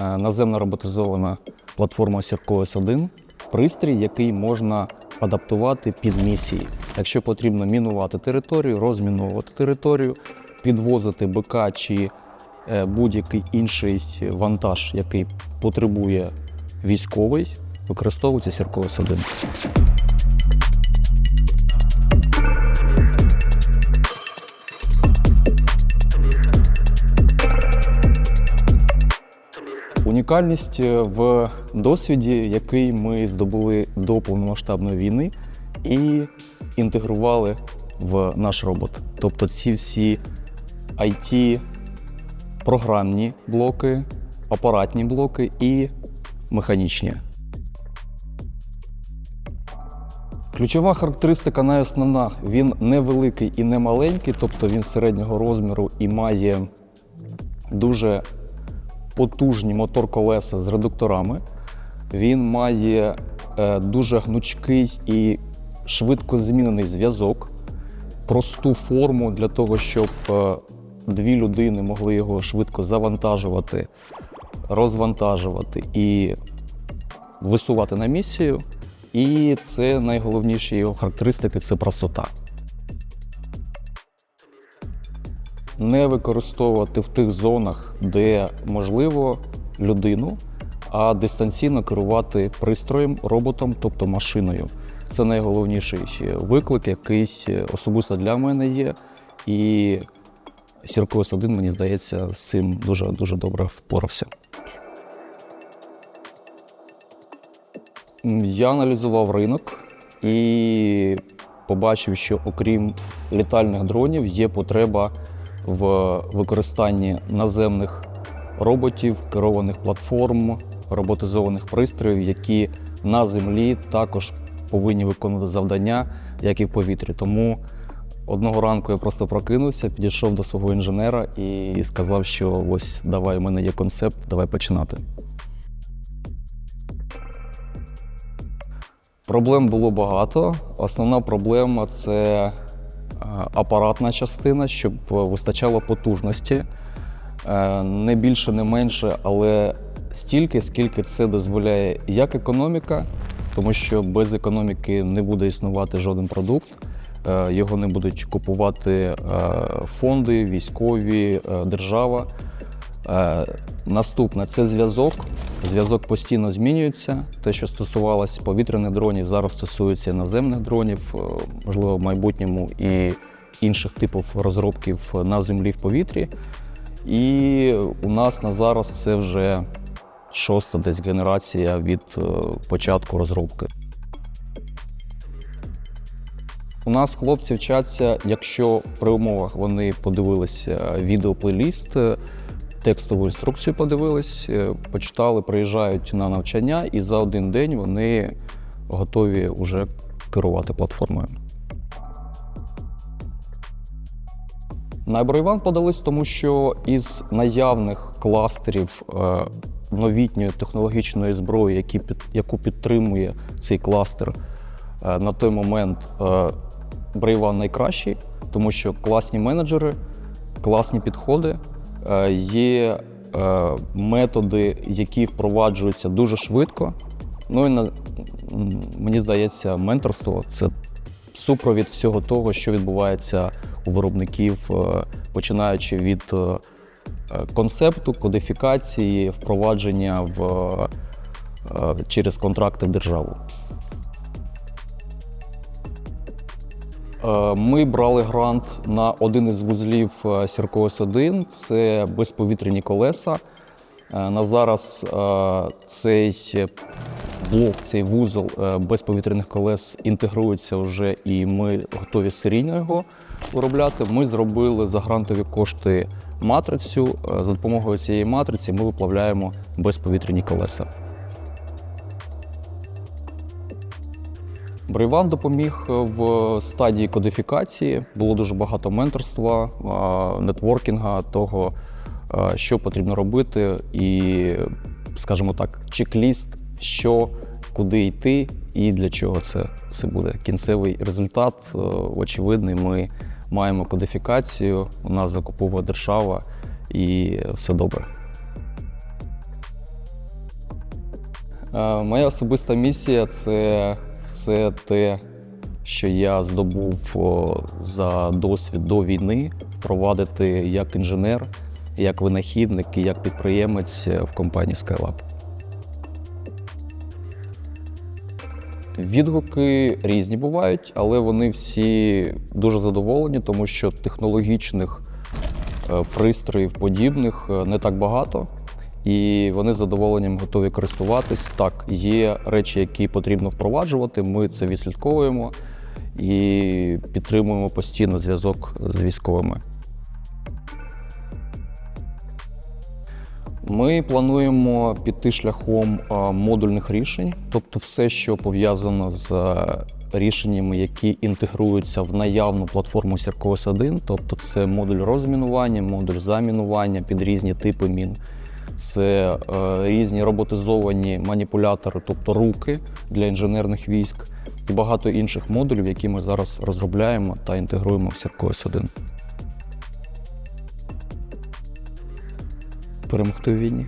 Е, Наземна роботизована платформа Сіркос 1 пристрій, який можна адаптувати під місії. Якщо потрібно мінувати територію, розміновувати територію, підвозити БК чи е, будь-який інший вантаж, який потребує військовий, використовується Сіркос 1. Унікальність е, в досвіді, який ми здобули до повномасштабної війни, і інтегрували в наш робот. Тобто ці всі IT програмні блоки, апаратні блоки і механічні. Ключова характеристика найосновна, він невеликий і не маленький, тобто він середнього розміру і має дуже потужні мотор-колеса з редукторами. Він має е, дуже гнучкий і швидко змінений зв'язок, просту форму для того, щоб е, дві людини могли його швидко завантажувати, розвантажувати і висувати на місію. І це найголовніші його характеристики це простота. Не використовувати в тих зонах, де можливо людину, а дистанційно керувати пристроєм, роботом, тобто машиною. Це найголовніший виклик, який особисто для мене є. І Сіркос 1, мені здається, з цим дуже дуже добре впорався. Я аналізував ринок і побачив, що окрім літальних дронів є потреба в використанні наземних роботів, керованих платформ, роботизованих пристроїв, які на землі також повинні виконувати завдання, як і в повітрі. Тому одного ранку я просто прокинувся, підійшов до свого інженера і сказав, що ось давай, у мене є концепт, давай починати. Проблем було багато. Основна проблема це апаратна частина, щоб вистачало потужності. Е, Не більше, не менше, але стільки, скільки це дозволяє як економіка, тому що без економіки не буде існувати жоден продукт. Е, Його не будуть купувати е, фонди, військові, е, держава. Наступне це зв'язок. Зв'язок постійно змінюється. Те, що стосувалося повітряних дронів, зараз стосується і наземних дронів, е, можливо, в майбутньому і інших типів розробків на землі в повітрі. І у нас на зараз це вже шоста десь генерація від е, початку розробки. У нас хлопці вчаться, якщо при умовах вони подивилися відеоплейліст, е, текстову інструкцію подивились, е, почитали, приїжджають на навчання, і за один день вони готові вже керувати платформою. На Іброїван подались, тому що із наявних кластерів е, новітньої технологічної зброї, які під, яку підтримує цей кластер, е, на той момент Брейван найкращий, тому що класні менеджери, класні підходи, є е, методи, які впроваджуються дуже швидко. Ну і на, мені здається, менторство це супровід всього того, що відбувається у виробників, е, починаючи від е, е, концепту, кодифікації, впровадження в, е, через контракти в державу. Ми брали грант на один із вузлів е, Сіркос 1 це безповітряні колеса. Е, На зараз е, цей блок, цей вузол е, безповітряних колес інтегрується вже і ми готові серійно його виробляти. Ми зробили за грантові кошти матрицю. Е, За допомогою цієї матриці ми виплавляємо безповітряні колеса. Брейван допоміг в стадії кодифікації. Було дуже багато менторства, а, нетворкінга, того, що потрібно робити, і, скажімо так, чек-ліст, що, куди йти і для чого це все буде. Кінцевий результат е, очевидний. Ми маємо кодифікацію, у нас закуповує держава і все добре. Е, Моя особиста місія це все те, що я здобув за досвід до війни, впровадити як інженер, як винахідник і як підприємець в компанії Skylab. Відгуки різні бувають, але вони всі дуже задоволені, тому що технологічних е, пристроїв подібних е, не так багато, і вони з задоволенням готові користуватись. Так, є речі, які потрібно впроваджувати. Ми це відслідковуємо і підтримуємо постійно зв'язок з військовими. Ми плануємо піти шляхом модульних рішень, тобто все, що пов'язано з рішеннями, які інтегруються в наявну платформу Сірковес 1 тобто це модуль розмінування, модуль замінування під різні типи мін. Це е, різні роботизовані маніпулятори, тобто руки для інженерних військ, і багато інших модулів, які ми зараз розробляємо та інтегруємо в Сірковес 1 Перемогти в війні.